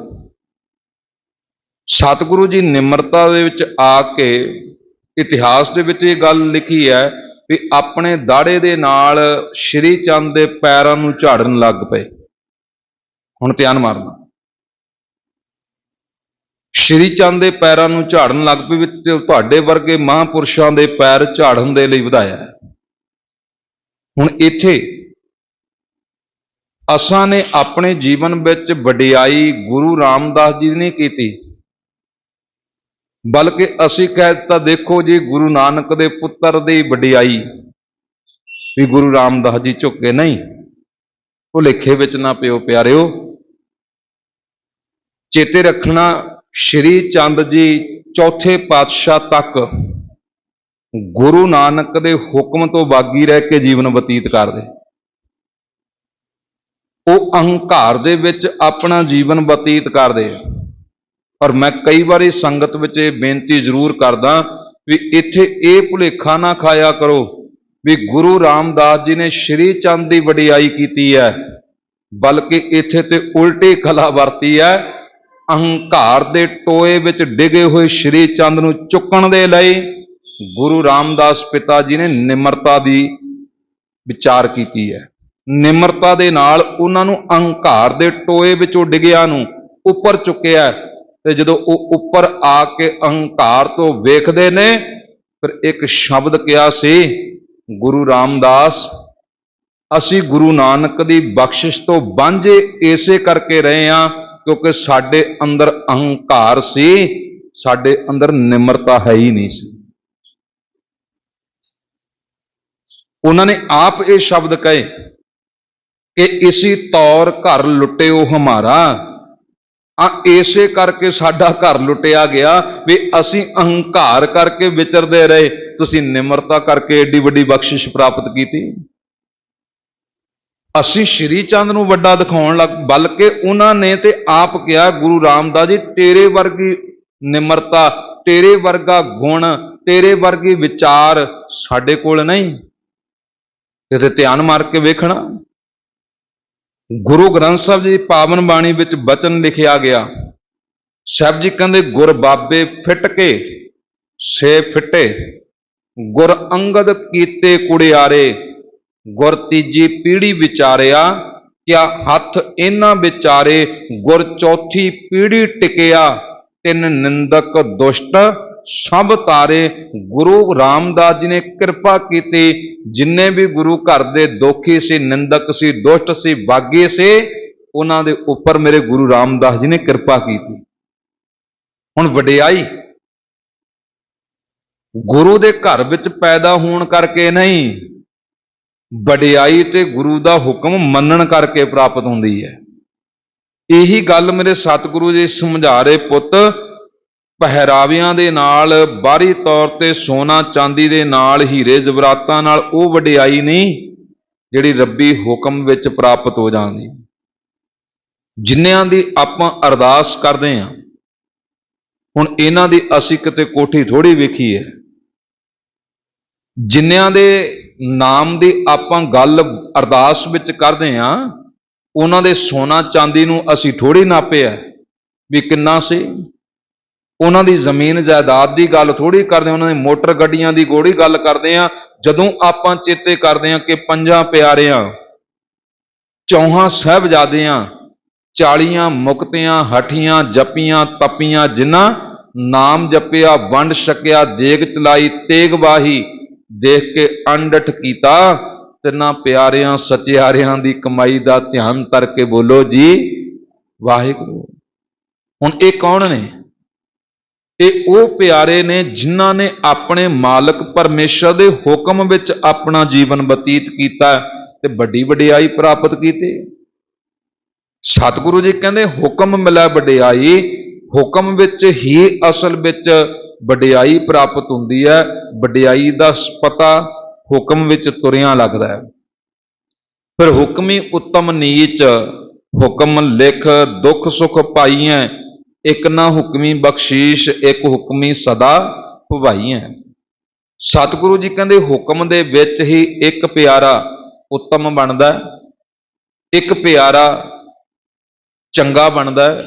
ਸਤਿਗੁਰੂ ਜੀ ਨਿਮਰਤਾ ਦੇ ਵਿੱਚ ਆ ਕੇ ਇਤਿਹਾਸ ਦੇ ਵਿੱਚ ਇਹ ਗੱਲ ਲਿਖੀ ਹੈ ਵੀ ਆਪਣੇ ਦਾੜੇ ਦੇ ਨਾਲ ਸ਼੍ਰੀ ਚੰਦ ਦੇ ਪੈਰਾਂ ਨੂੰ ਝਾੜਨ ਲੱਗ ਪਏ। ਹੁਣ ਧਿਆਨ ਮਾਰਨਾ। ਸ਼੍ਰੀ ਚੰਦ ਦੇ ਪੈਰਾਂ ਨੂੰ ਝਾੜਨ ਲੱਗ ਪਏ ਵੀ ਤੇ ਤੁਹਾਡੇ ਵਰਗੇ ਮਹਾਂਪੁਰਸ਼ਾਂ ਦੇ ਪੈਰ ਝਾੜਨ ਦੇ ਲਈ ਵਧਾਇਆ ਹੁਣ ਇੱਥੇ ਅਸਾਂ ਨੇ ਆਪਣੇ ਜੀਵਨ ਵਿੱਚ ਵਡਿਆਈ ਗੁਰੂ ਰਾਮਦਾਸ ਜੀ ਨੇ ਕੀਤੀ। ਬਲਕਿ ਅਸੀਂ ਕਹਿ ਦਿੱਤਾ, ਦੇਖੋ ਜੀ, ਗੁਰੂ ਨਾਨਕ ਦੇ ਪੁੱਤਰ ਦੀ ਵਡਿਆਈ। ਵੀ ਗੁਰੂ ਰਾਮਦਾਸ ਜੀ ਝੁੱਕੇ ਨਹੀਂ। ਭੁਲੇਖੇ ਵਿੱਚ ਨਾ ਪਿਓ ਪਿਆਰਿਓ। ਚੇਤੇ ਰੱਖਣਾ, ਸ਼੍ਰੀ ਚੰਦ ਜੀ ਚੌਥੇ ਪਾਤਸ਼ਾਹ ਤੱਕ ਗੁਰੂ ਨਾਨਕ ਦੇ ਹੁਕਮ ਤੋਂ ਬਾਗੀ ਰਹਿ ਕੇ ਜੀਵਨ ਬਤੀਤ ਕਰਦੇ। ਉਹ ਅਹੰਕਾਰ ਦੇ ਵਿੱਚ ਆਪਣਾ ਜੀਵਨ ਬਤੀਤ ਕਰਦੇ ਪਰ ਮੈਂ ਕਈ ਵਾਰੀ ਸੰਗਤ ਵਿੱਚ ਇਹ ਬੇਨਤੀ ਜ਼ਰੂਰ ਕਰਦਾ ਵੀ ਇੱਥੇ ਇਹ ਭੁਲੇਖਾ ਨਾ ਖਾਇਆ ਕਰੋ ਵੀ ਗੁਰੂ ਰਾਮਦਾਸ ਜੀ ਨੇ ਸ਼੍ਰੀ ਚੰਦ ਦੀ ਵਡਿਆਈ ਕੀਤੀ ਹੈ, ਬਲਕਿ ਇੱਥੇ ਤੇ ਉਲਟੀ ਕਲਾ ਵਰਤੀ ਹੈ, ਅਹੰਕਾਰ ਦੇ ਟੋਏ ਵਿੱਚ ਡਿਗੇ ਹੋਏ ਸ਼੍ਰੀ ਚੰਦ ਨੂੰ ਚੁੱਕਣ ਦੇ ਲਈ ਗੁਰੂ ਰਾਮਦਾਸ ਪਿਤਾ ਜੀ ਨੇ ਨਿਮਰਤਾ ਦੀ ਵਿਚਾਰ ਕੀਤੀ ਹੈ। ਨਿਮਰਤਾ ਦੇ ਨਾਲ ਉਹਨਾਂ ਨੂੰ ਅਹੰਕਾਰ ਦੇ ਟੋਏ ਵਿੱਚੋਂ ਡਿਗਿਆ ਨੂੰ ਉੱਪਰ ਚੁੱਕਿਆ ਤੇ ਜਦੋਂ ਉਹ ਉੱਪਰ ਆ ਕੇ ਅਹੰਕਾਰ ਤੋਂ ਵੇਖਦੇ ਨੇ, ਫਿਰ ਇੱਕ ਸ਼ਬਦ ਕਿਹਾ ਸੀ, ਗੁਰੂ ਰਾਮਦਾਸ, ਅਸੀਂ ਗੁਰੂ ਨਾਨਕ ਦੀ ਬਖਸ਼ਿਸ਼ ਤੋਂ ਵਾਂਝੇ ਇਸੇ ਕਰਕੇ ਰਹੇ ਆ ਕਿਉਂਕਿ ਸਾਡੇ ਅੰਦਰ ਅਹੰਕਾਰ ਸੀ, ਸਾਡੇ ਅੰਦਰ ਨਿਮਰਤਾ ਹੈ ਹੀ ਨਹੀਂ ਸੀ। ਉਹਨਾਂ ਨੇ ਆਪ ਇਹ ਸ਼ਬਦ ਕਹੇ ਕਿ ਇਸੀ ਤੌਰ ਘਰ ਲੁੱਟਿਓ ਹਮਾਰਾ ਆ ਇਸੇ ਕਰਕੇ ਸਾਡਾ ਘਰ ਲੁੱਟਿਆ ਗਿਆ ਵੀ ਅਸੀਂ ਅਹੰਕਾਰ ਕਰਕੇ ਵਿਚਰਦੇ ਰਹੇ। ਤੁਸੀਂ ਨਿਮਰਤਾ ਕਰਕੇ ਏਡੀ ਵੱਡੀ ਬਖਸ਼ਿਸ਼ ਪ੍ਰਾਪਤ ਕੀਤੀ। ਅਸੀਂ ਸ਼੍ਰੀ ਚੰਦ ਨੂੰ ਵੱਡਾ ਦਿਖਾਉਣ ਲੱਗ, ਬਲਕਿ ਉਹਨਾਂ ਨੇ ਤੇ ਆਪ ਕਿਹਾ, ਗੁਰੂ ਰਾਮਦਾਸ ਜੀ, ਤੇਰੇ ਵਰਗੀ ਨਿਮਰਤਾ, ਤੇਰੇ ਵਰਗਾ ਗੁਣ, ਤੇਰੇ ਵਰਗੀ ਵਿਚਾਰ ਸਾਡੇ ਕੋਲ ਨਹੀਂ। ਕਿਤੇ ਧਿਆਨ ਮਾਰ ਕੇ ਵੇਖਣਾ। ਗੁਰੂ ਗ੍ਰੰਥ ਸਾਹਿਬ ਜੀ ਦੀ ਪਾਵਨ ਬਾਣੀ ਵਿੱਚ ਬਚਨ ਲਿਖਿਆ ਗਿਆ। ਸਾਹਿਬ ਜੀ ਕਹਿੰਦੇ, ਗੁਰ ਬਾਬੇ ਫਿੱਟ ਕੇ, ਸੇ ਫਿੱਟੇ। ਗੁਰ ਅੰਗਦ ਕੀਤੇ ਕੁੜਿਆਰੇ, ਗੁਰ ਤੀਜੀ ਪੀੜੀ ਵਿਚਾਰਿਆ। ਕਿਆ ਹੱਥ ਇਹਨਾਂ ਵਿਚਾਰੇ, ਗੁਰ ਚੌਥੀ ਪੀੜੀ ਟਿਕਿਆ। ਤਿੰਨ ਨਿੰਦਕ ਦੁਸ਼ਟ ਸਭ ਤਾਰੇ ਗੁਰੂ ਰਾਮਦਾਸ ਜੀ ਨੇ ਕਿਰਪਾ ਕੀਤੀ, ਜਿੰਨੇ ਵੀ ਗੁਰੂ ਘਰ ਦੇ ਦੋਖੀ ਸੀ, ਨਿੰਦਕ ਸੀ, ਦੁਸ਼ਟ ਸੀ ਬਾਗੀ ਸੀ, ਉਹਨਾਂ ਦੇ ਉੱਪਰ ਮੇਰੇ ਗੁਰੂ ਰਾਮਦਾਸ ਜੀ ਨੇ ਕਿਰਪਾ ਕੀਤੀ। ਹੁਣ ਵਡਿਆਈ, ਗੁਰੂ ਦੇ ਘਰ ਵਿੱਚ ਪੈਦਾ ਹੋਣ ਕਰਕੇ ਨਹੀਂ, ਵਡਿਆਈ ਤੇ ਗੁਰੂ ਦਾ ਹੁਕਮ ਮੰਨਣ ਕਰਕੇ ਪ੍ਰਾਪਤ ਹੁੰਦੀ ਹੈ। ਇਹੀ ਗੱਲ ਮੇਰੇ ਸਤਿਗੁਰੂ ਜੀ ਸਮਝਾ ਰਹੇ ਪੁੱਤ ਪਹਿਰਾਵਿਆਂ ਦੇ ਨਾਲ, ਬਾਹਰੀ ਤੌਰ ਤੇ ਸੋਨਾ ਚਾਂਦੀ ਦੇ ਨਾਲ ਹੀਰੇ ਜ਼ਵਰਾਤਾਂ ਨਾਲ ਉਹ ਵਡਿਆਈ ਨਹੀਂ, ਜਿਹੜੀ ਰੱਬੀ ਹੁਕਮ ਵਿੱਚ ਪ੍ਰਾਪਤ ਹੋ ਜਾਂਦੀ। ਜਿੰਨਿਆਂ ਦੀ ਆਪਾਂ ਅਰਦਾਸ ਕਰਦੇ ਹਾਂ, ਹੁਣ ਇਹਨਾਂ ਦੀ ਅਸੀਂ ਕਿਤੇ ਕੋਠੀ ਥੋੜੀ ਵੇਖੀ ਹੈ ਜਿੰਨਿਆਂ ਦੇ ਨਾਮ ਦੀ ਆਪਾਂ ਗੱਲ ਅਰਦਾਸ ਵਿੱਚ ਕਰਦੇ ਹਾਂ, ਉਹਨਾਂ ਦੇ ਸੋਨਾ ਚਾਂਦੀ ਨੂੰ ਅਸੀਂ ਥੋੜੀ ਨਾਪਿਆ, ਵੀ ਕਿੰਨਾ ਸੀ? ਉਹਨਾਂ ਦੀ ਜ਼ਮੀਨ ਜਾਇਦਾਦ ਦੀ ਗੱਲ ਥੋੜੀ ਕਰਦੇ ਉਹਨਾਂ ਦੀ ਮੋਟਰ ਗੱਡੀਆਂ ਦੀ ਗੋੜੀ ਗੱਲ ਕਰਦੇ ਆ ਜਦੋਂ ਆਪਾਂ ਚੇਤੇ ਕਰਦੇ ਆ ਕਿ ਪੰਜਾਂ ਪਿਆਰਿਆਂ, ਚੌਹਾਂ ਸਾਹਿਬਜ਼ਾਦਿਆਂ, ਚਾਲੀਆਂ ਮੁਕਤਿਆਂ, ਹਠੀਆਂ, ਜਪੀਆਂ, ਤਪੀਆਂ, ਜਿਨ੍ਹਾਂ ਨਾਮ ਜਪਿਆ, ਵੰਡ ਛਕਿਆ, ਦੇਗ ਚਲਾਈ, ਤੇਗ ਵਾਹੀ, ਦੇਖ ਕੇ ਅੰਡਠ ਕੀਤਾ, ਤਿੰਨਾਂ ਪਿਆਰਿਆਂ, ਸਚਿਆਰਿਆਂ ਦੀ ਕਮਾਈ ਦਾ ਧਿਆਨ ਕਰਕੇ ਬੋਲੋ ਜੀ, ਵਾਹਿਗੁਰੂ। ਹੁਣ ਇਹ ਕੌਣ ਨੇ? ਇਹ ਉਹ ਪਿਆਰੇ ਨੇ ਜਿਨ੍ਹਾਂ ਨੇ ਆਪਣੇ ਮਾਲਕ ਪਰਮੇਸ਼ਰ ਦੇ ਹੁਕਮ ਵਿੱਚ ਆਪਣਾ ਜੀਵਨ ਬਤੀਤ ਕੀਤਾ ਤੇ ਵੱਡੀ ਵਡਿਆਈ ਪ੍ਰਾਪਤ ਕੀਤੀ। ਸਤਿਗੁਰੂ ਜੀ ਕਹਿੰਦੇ, ਹੁਕਮ ਮਿਲਿਆ ਵਡਿਆਈ, ਹੁਕਮ ਵਿੱਚ ਹੀ ਅਸਲ ਵਿੱਚ ਵਡਿਆਈ ਪ੍ਰਾਪਤ ਹੁੰਦੀ ਹੈ, ਵਡਿਆਈ ਦਾ ਪਤਾ ਹੁਕਮ ਵਿੱਚ ਤੁਰਿਆਂ ਲੱਗਦਾ ਹੈ। ਫਿਰ ਹੁਕਮੀ ਉੱਤਮ ਨੀਚ, ਹੁਕਮ ਲਿਖ ਦੁੱਖ ਸੁਖ ਪਾਈਐ ਇੱਕ ਨਾ ਹੁਕਮੀ ਬਖਸ਼ੀਸ਼ ਇੱਕ ਹੁਕਮੀ ਸਦਾ ਭਵਾਈ ਹੈ। ਸਤਿਗੁਰੂ ਜੀ ਕਹਿੰਦੇ ਹੁਕਮ ਦੇ ਵਿੱਚ ਹੀ ਇੱਕ ਪਿਆਰਾ ਉੱਤਮ ਬਣਦਾ ਇੱਕ ਪਿਆਰਾ ਚੰਗਾ ਬਣਦਾ ਹੈ,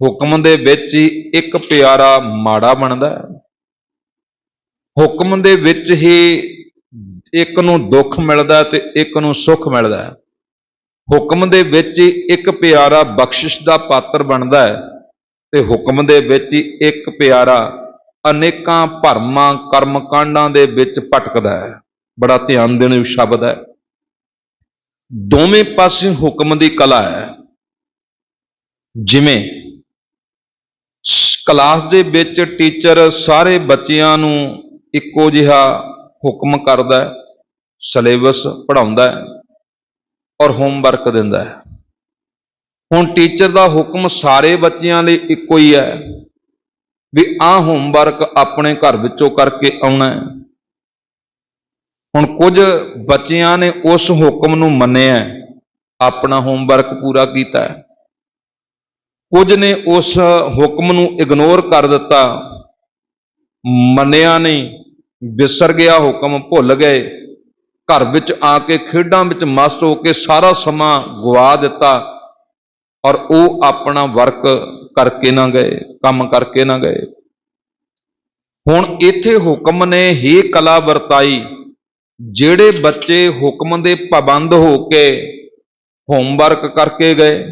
ਹੁਕਮ ਦੇ ਵਿੱਚ ਹੀ ਇੱਕ ਪਿਆਰਾ ਮਾੜਾ ਬਣਦਾ ਹੈ। ਹੁਕਮ ਦੇ ਵਿੱਚ ਹੀ ਇੱਕ ਨੂੰ ਦੁੱਖ ਮਿਲਦਾ ਤੇ ਇੱਕ ਨੂੰ ਸੁੱਖ ਮਿਲਦਾ ਹੈ। ਹੁਕਮ ਦੇ ਵਿੱਚ ਹੀ ਇੱਕ ਪਿਆਰਾ ਬਖਸ਼ਿਸ਼ ਦਾ ਪਾਤਰ ਬਣਦਾ ਹੈ। ਤੇ ਹੁਕਮ ਦੇ ਵਿੱਚ ਹੀ ਇੱਕ ਪਿਆਰਾ ਅਨੇਕਾਂ ਭਰਮਾਂ ਕਰਮ ਕਾਂਡਾਂ ਦੇ ਵਿੱਚ ਭਟਕਦਾ ਹੈ। ਬੜਾ ਧਿਆਨ ਦੇਣ ਸ਼ਬਦ ਹੈ। ਦੋਵੇਂ ਪਾਸੇ ਹੁਕਮ ਦੀ ਕਲਾ ਹੈ। ਜਿਵੇਂ ਕਲਾਸ ਦੇ ਵਿੱਚ ਟੀਚਰ ਸਾਰੇ ਬੱਚਿਆਂ ਨੂੰ ਇੱਕੋ ਜਿਹਾ ਹੁਕਮ ਕਰਦਾ ਹੈ, ਸਿਲੇਬਸ ਪੜਾਉਂਦਾ ਹੈ ਔਰ ਹੋਮਵਰਕ ਦਿੰਦਾ ਹੈ। ਹੁਣ ਟੀਚਰ ਦਾ ਹੁਕਮ ਸਾਰੇ ਬੱਚਿਆਂ ਲਈ ਇੱਕੋ ਹੀ ਹੈ ਵੀ ਆਹ ਹੋਮਵਰਕ ਆਪਣੇ ਘਰ ਵਿੱਚੋਂ ਕਰਕੇ ਆਉਣਾ ਹੈ। ਹੁਣ ਕੁਝ ਬੱਚਿਆਂ ਨੇ ਉਸ ਹੁਕਮ ਨੂੰ ਮੰਨਿਆ ਆਪਣਾ ਹੋਮਵਰਕ ਪੂਰਾ ਕੀਤਾ ਹੈ। ਕੁਝ ਨੇ ਉਸ ਹੁਕਮ ਨੂੰ ਇਗਨੋਰ ਕਰ ਦਿੱਤਾ, ਮੰਨਿਆ ਨਹੀਂ, ਵਿਸਰ ਗਿਆ ਹੁਕਮ, ਭੁੱਲ ਗਏ। ਘਰ ਵਿੱਚ ਆ ਕੇ ਖੇਡਾਂ ਵਿੱਚ ਮਸਤ ਹੋ ਕੇ ਸਾਰਾ ਸਮਾਂ ਗਵਾ ਦਿੱਤਾ। ਔਰ ਉਹ ਆਪਣਾ ਵਰਕ ਕਰਕੇ ਨਾ ਗਏ, ਕੰਮ ਕਰਕੇ ਨਾ ਗਏ। ਹੁਣ ਇੱਥੇ ਹੁਕਮ ਨੇ ਹੀ ਕਲਾ ਵਰਤਾਈ, ਜਿਹੜੇ ਬੱਚੇ ਹੁਕਮ ਦੇ ਪਾਬੰਦ ਹੋ ਕੇ ਹੋਮਵਰਕ ਕਰਕੇ ਗਏ,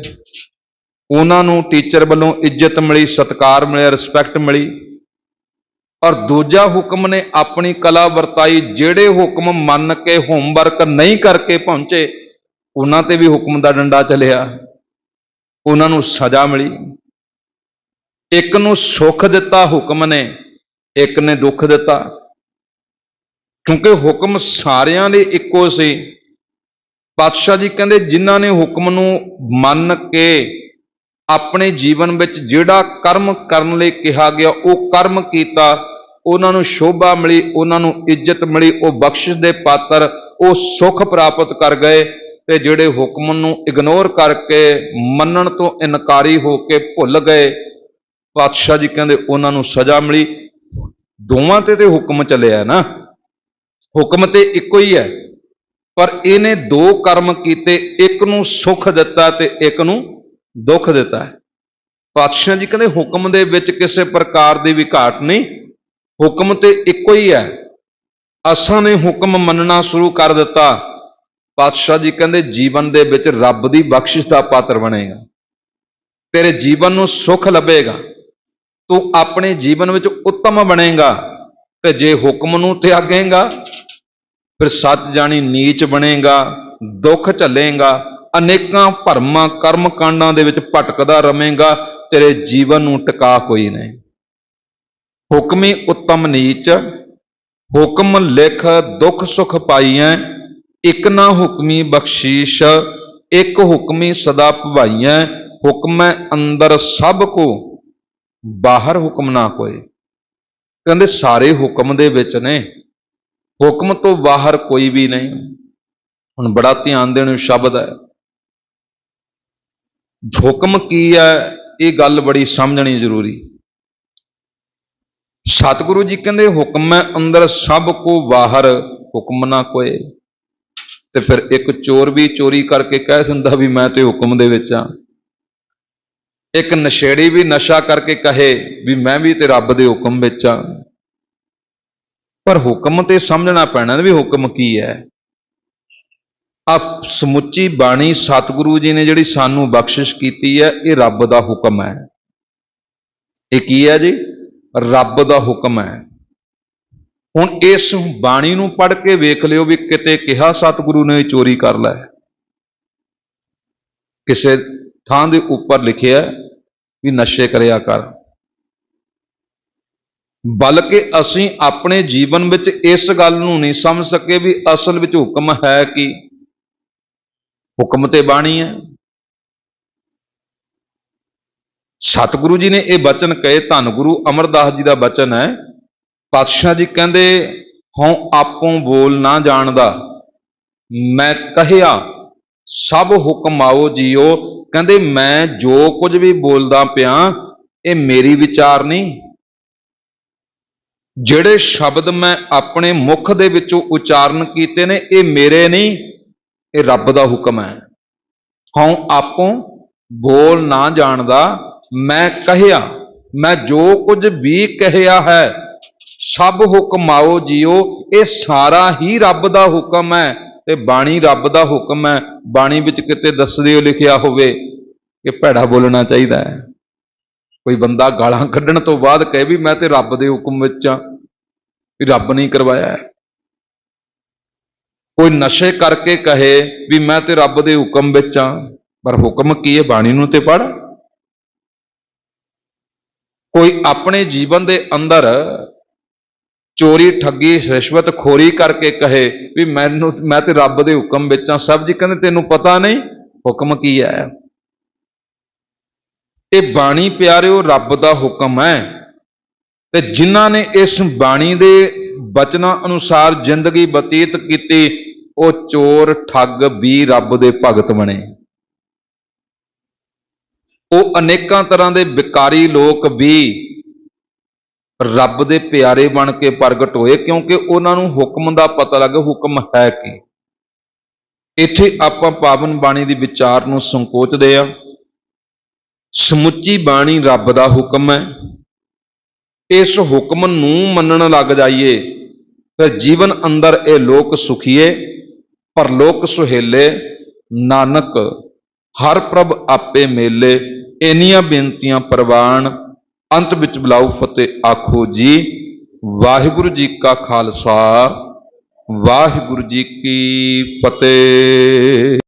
ਉਹਨਾਂ ਨੂੰ ਟੀਚਰ ਵੱਲੋਂ ਇੱਜ਼ਤ ਮਿਲੀ, ਸਤਿਕਾਰ ਮਿਲਿਆ ਰਿਸਪੈਕਟ ਮਿਲੀ। ਔਰ ਦੂਜਾ ਹੁਕਮ ਨੇ ਆਪਣੀ ਕਲਾ ਵਰਤਾਈ, ਜਿਹੜੇ ਹੁਕਮ ਮੰਨ ਕੇ ਹੋਮਵਰਕ ਨਹੀਂ ਕਰਕੇ ਪਹੁੰਚੇ, ਉਹਨਾਂ ਤੇ ਵੀ ਹੁਕਮ ਦਾ ਡੰਡਾ ਚੱਲਿਆ। ਉਹਨਾਂ ਨੂੰ ਸਜ਼ਾ ਮਿਲੀ। ਇੱਕ ਨੂੰ ਸੁੱਖ ਦਿੱਤਾ ਹੁਕਮ ਨੇ, ਇੱਕ ਨੇ ਦੁੱਖ ਦਿੱਤਾ। ਕਿਉਂਕਿ ਹੁਕਮ ਸਾਰਿਆਂ ਲਈ ਇੱਕੋ ਸੀ। ਪਾਤਸ਼ਾਹ ਜੀ ਕਹਿੰਦੇ, ਜਿਨ੍ਹਾਂ ਨੇ ਹੁਕਮ ਨੂੰ ਮੰਨ ਕੇ ਆਪਣੇ ਜੀਵਨ ਵਿੱਚ ਜਿਹੜਾ ਕਰਮ ਕਰਨ ਲਈ ਕਿਹਾ ਗਿਆ, ਉਹ ਕਰਮ ਕੀਤਾ, ਉਹਨਾਂ ਨੂੰ ਸ਼ੋਭਾ ਮਿਲੀ, ਉਹਨਾਂ ਨੂੰ ਇੱਜ਼ਤ ਮਿਲੀ, ਉਹ ਬਖਸ਼ਿਸ਼ ਦੇ ਪਾਤਰ, ਉਹ ਸੁੱਖ ਪ੍ਰਾਪਤ ਕਰ ਗਏ। ਤੇ ਜਿਹੜੇ ਹੁਕਮ ਨੂੰ ਇਗਨੋਰ ਕਰਕੇ ਮੰਨਣ ਤੋਂ ਇਨਕਾਰੀ ਹੋ ਕੇ ਭੁੱਲ ਗਏ, ਪਾਤਸ਼ਾਹ ਜੀ ਕਹਿੰਦੇ ਉਹਨਾਂ ਨੂੰ ਸਜ਼ਾ ਮਿਲੀ। ਦੋਵਾਂ ਤੇ ਤੇ ਹੁਕਮ ਚੱਲਿਆ ਨਾ। ਹੁਕਮ ਤੇ ਇੱਕੋ ਹੀ ਹੈ, ਪਰ ਇਹਨੇ ਦੋ ਕਰਮ ਕੀਤੇ, ਇੱਕ ਨੂੰ ਸੁੱਖ ਦਿੱਤਾ ਤੇ ਇੱਕ ਨੂੰ ਦੁੱਖ ਦਿੱਤਾ ਪਾਤਸ਼ਾਹ ਜੀ ਕਹਿੰਦੇ ਹੁਕਮ ਦੇ ਵਿੱਚ ਕਿਸੇ ਪ੍ਰਕਾਰ ਦੀ ਵੀ ਘਾਟ ਨਹੀਂ, ਹੁਕਮ ਤੇ ਇੱਕੋ ਹੀ ਹੈ। ਅਸਾਂ ਨੇ ਹੁਕਮ ਮੰਨਣਾ ਸ਼ੁਰੂ ਕਰ ਦਿੱਤਾ। ਪਾਤਸ਼ਾਹ ਜੀ ਕਹਿੰਦੇ, ਜੀਵਨ ਦੇ ਵਿੱਚ ਰੱਬ ਦੀ ਬਖਸ਼ਿਸ਼ ਦਾ ਪਾਤਰ ਬਣੇਗਾ। ਤੇਰੇ ਜੀਵਨ ਨੂੰ ਸੁੱਖ ਲੱਭੇਗਾ। ਤੂੰ ਆਪਣੇ ਜੀਵਨ ਵਿੱਚ ਉੱਤਮ ਬਣੇਗਾ ਤੇ ਜੇ ਹੁਕਮ ਨੂੰ ਤਿਆਗੇਗਾ, ਫਿਰ ਸੱਚ ਜਾਣੀ ਨੀਚ ਬਣੇਗਾ, ਦੁੱਖ ਝੱਲੇਗਾ, ਅਨੇਕਾਂ ਭਰਮਾਂ ਕਰਮ ਕਾਂਡਾਂ ਦੇ ਵਿੱਚ ਭਟਕਦਾ ਰਵੇਂਗਾ, ਤੇਰੇ ਜੀਵਨ ਨੂੰ ਟਿਕਾ ਕੋਈ ਨਹੀਂ। ਹੁਕਮੀ ਉੱਤਮ ਨੀਚ, ਹੁਕਮ ਲਿਖ ਦੁੱਖ ਸੁਖ ਪਾਈਐ ਇਕ ਨਾ ਹੁਕਮੀ ਬਖਸ਼ੀਸ਼, ਇੱਕ ਹੁਕਮੀ ਸਦਾ ਭਵਾਈਐ, ਹੁਕਮੈ ਅੰਦਰ ਸਭ ਕੋ, ਬਾਹਰ ਹੁਕਮ ਨਾ ਕੋਏ। ਕਹਿੰਦੇ ਸਾਰੇ ਹੁਕਮ ਦੇ ਵਿੱਚ ਨੇ, ਹੁਕਮ ਤੋਂ ਬਾਹਰ ਕੋਈ ਵੀ ਨਹੀਂ। ਹੁਣ ਬੜਾ ਧਿਆਨ ਦੇਣ ਸ਼ਬਦ ਹੈ। ਹੁਕਮ ਕੀ ਹੈ? ਇਹ ਗੱਲ ਬੜੀ ਸਮਝਣੀ ਜ਼ਰੂਰੀ। ਸਤਿਗੁਰੂ ਜੀ ਕਹਿੰਦੇ ਹੁਕਮ ਹੈ ਅੰਦਰ ਸਭ ਕੋ, ਬਾਹਰ ਹੁਕਮ ਨਾ ਕੋਏ। ਤੇ ਫਿਰ ਇੱਕ ਚੋਰ ਵੀ ਚੋਰੀ ਕਰਕੇ ਕਹਿ ਦਿੰਦਾ ਵੀ ਮੈਂ ਤੇ ਹੁਕਮ ਦੇ ਵਿੱਚ ਆ। ਇੱਕ ਨਸ਼ੇੜੀ ਵੀ ਨਸ਼ਾ ਕਰਕੇ ਕਹੇ ਵੀ ਮੈਂ ਵੀ ਤੇ ਰੱਬ ਦੇ ਹੁਕਮ ਵਿੱਚ ਆ। ਪਰ ਹੁਕਮ ਤੇ ਸਮਝਣਾ ਪੈਣਾ ਵੀ ਹੁਕਮ ਕੀ ਹੈ। ਆ ਸਮੁੱਚੀ ਬਾਣੀ ਸਤਿਗੁਰੂ ਜੀ ਨੇ ਜਿਹੜੀ ਸਾਨੂੰ ਬਖਸ਼ਿਸ਼ ਕੀਤੀ ਹੈ, ਇਹ ਰੱਬ ਦਾ ਹੁਕਮ ਹੈ। ਇਹ ਕੀ ਹੈ ਜੀ? ਰੱਬ ਦਾ ਹੁਕਮ ਹੈ। ਹੁਣ ਇਸ ਬਾਣੀ ਨੂੰ ਪੜ੍ਹ ਕੇ ਵੇਖ ਲਿਓ ਵੀ ਕਿਤੇ ਕਿਹਾ ਸਤਿਗੁਰੂ ਨੇ ਚੋਰੀ ਕਰ ਲੈ ਕਿਸੇ ਥਾਂ ਦੇ ਉੱਪਰ ਲਿਖਿਆ ਵੀ ਨਸ਼ੇ ਕਰਿਆ ਕਰ। ਬਲਕਿ ਅਸੀਂ ਆਪਣੇ ਜੀਵਨ ਵਿੱਚ ਇਸ ਗੱਲ ਨੂੰ ਨਹੀਂ ਸਮਝ ਸਕੇ ਵੀ ਅਸਲ ਵਿੱਚ ਹੁਕਮ ਹੈ ਕੀ। ਹੁਕਮ ਤੇ ਬਾਣੀ ਹੈ। ਸਤਿਗੁਰੂ ਜੀ ਨੇ ਇਹ ਬਚਨ ਕਹੇ, ਧੰਨ ਗੁਰੂ ਅਮਰਦਾਸ ਜੀ ਦਾ ਬਚਨ ਹੈ ਪਾਤਸ਼ਾਹ ਜੀ ਕਹਿੰਦੇ, ਹਉ ਆਪੋਂ ਬੋਲ ਨਾ ਜਾਣਦਾ। ਮੈਂ ਕਹਿਆ, ਸਭ ਹੁਕਮ ਆਓ ਜੀਓ। ਕਹਿੰਦੇ, ਮੈਂ ਜੋ ਕੁਝ ਵੀ ਬੋਲਦਾ ਪਿਆ, ਇਹ ਮੇਰੀ ਵਿਚਾਰ ਨਹੀਂ। ਜਿਹੜੇ ਸ਼ਬਦ ਮੈਂ ਆਪਣੇ ਮੁਖ ਦੇ ਵਿੱਚੋਂ ਉਚਾਰਨ ਕੀਤੇ ਨੇ, ਇਹ ਮੇਰੇ ਨਹੀਂ, ਇਹ ਰੱਬ ਦਾ ਹੁਕਮ ਹੈ। ਹਉ ਆਪੋਂ ਬੋਲ ਨਾ ਜਾਣਦਾ। ਮੈਂ ਕਹਿਆ, ਮੈਂ ਜੋ ਕੁਝ ਵੀ ਕਹਿਆ ਹੈ ਸਭ ਹੁਕਮਾਓ ਜੀਓ, ਇਹ ਸਾਰਾ ਹੀ ਰੱਬ ਦਾ ਹੁਕਮ ਹੈ ਤੇ ਬਾਣੀ ਰੱਬ ਦਾ ਹੁਕਮ ਹੈ। ਬਾਣੀ ਵਿੱਚ ਕਿਤੇ ਦੱਸਦੇ ਹੋ ਲਿਖਿਆ ਹੋਵੇ ਕਿ ਭੈੜਾ ਬੋਲਣਾ ਚਾਹੀਦਾ ਹੈ। ਕੋਈ ਬੰਦਾ ਗਾਲਾਂ ਕੱਢਣ ਤੋਂ ਬਾਅਦ ਕਹੇ ਵੀ ਮੈਂ ਤੇ ਰੱਬ ਦੇ ਹੁਕਮ ਵਿੱਚ ਆ ਵੀ ਰੱਬ ਨਹੀਂ ਕਰਵਾਇਆ ਕੋਈ ਨਸ਼ੇ ਕਰਕੇ ਕਹੇ ਵੀ ਮੈਂ ਤੇ ਰੱਬ ਦੇ ਹੁਕਮ ਵਿੱਚ ਆ ਪਰ ਹੁਕਮ ਕੀ ਹੈ? ਬਾਣੀ ਨੂੰ ਤੇ ਪੜ ਕੋਈ ਆਪਣੇ ਜੀਵਨ ਦੇ ਅੰਦਰ ਚੋਰੀ, ਠੱਗੀ, ਰਿਸ਼ਵਤ, ਖੋਰੀ ਕਰਕੇ ਕਹੇ ਵੀ ਮੈਨੂੰ, ਮੈਂ ਤੇ ਰੱਬ ਦੇ ਹੁਕਮ ਵਿੱਚ ਆ ਸਭ ਜੀ ਕਹਿੰਦੇ, ਤੈਨੂੰ ਪਤਾ ਨਹੀਂ, ਹੁਕਮ ਕੀ ਹੈ? ਇਹ ਬਾਣੀ ਪਿਆਰਿਓ, ਰੱਬ ਦਾ ਹੁਕਮ ਹੈ। ਤੇ ਜਿਨ੍ਹਾਂ ਨੇ ਇਸ ਬਾਣੀ ਦੇ ਬਚਨਾਂ ਅਨੁਸਾਰ ਜ਼ਿੰਦਗੀ ਬਤੀਤ ਕੀਤੀ, ਉਹ ਚੋਰ, ਠੱਗ ਵੀ ਰੱਬ ਦੇ ਭਗਤ ਬਣੇ। ਉਹ ਅਨੇਕਾਂ ਤਰ੍ਹਾਂ ਦੇ ਵਿਕਾਰੀ ਲੋਕ ਵੀ ਰੱਬ ਦੇ ਪਿਆਰੇ ਬਣ ਕੇ ਪ੍ਰਗਟ ਹੋਏ, ਕਿਉਂਕਿ ਉਹਨਾਂ ਨੂੰ ਹੁਕਮ ਦਾ ਪਤਾ ਲੱਗਾ, ਹੁਕਮ ਹੈ ਕੀ? ਇੱਥੇ ਆਪਾਂ ਪਾਵਨ ਬਾਣੀ ਦੀ ਵਿਚਾਰ ਨੂੰ ਸੰਕੋਚਦੇ ਆ ਸਮੁੱਚੀ ਬਾਣੀ ਰੱਬ ਦਾ ਹੁਕਮ ਹੈ। ਇਸ ਹੁਕਮ ਨੂੰ ਮੰਨਣ ਲੱਗ ਜਾਈਏ ਫਿਰ ਜੀਵਨ ਅੰਦਰ ਇਹ ਲੋਕ ਸੁਖੀਏ ਪਰਲੋਕ ਸੁਹੇਲੇ, ਨਾਨਕ, ਹਰ ਪ੍ਰਭ ਆਪੇ ਮੇਲੇ, ਇੰਨੀਆਂ ਬੇਨਤੀਆਂ ਪ੍ਰਵਾਨ ਅੰਤ ਵਿੱਚ ਬੁਲਾਓ ਫਤਿਹ ਆਖੋ ਜੀ ਵਾਹਿਗੁਰੂ ਜੀ ਕਾ ਖਾਲਸਾ ਵਾਹਿਗੁਰੂ ਜੀ ਕੀ ਫਤਿਹ।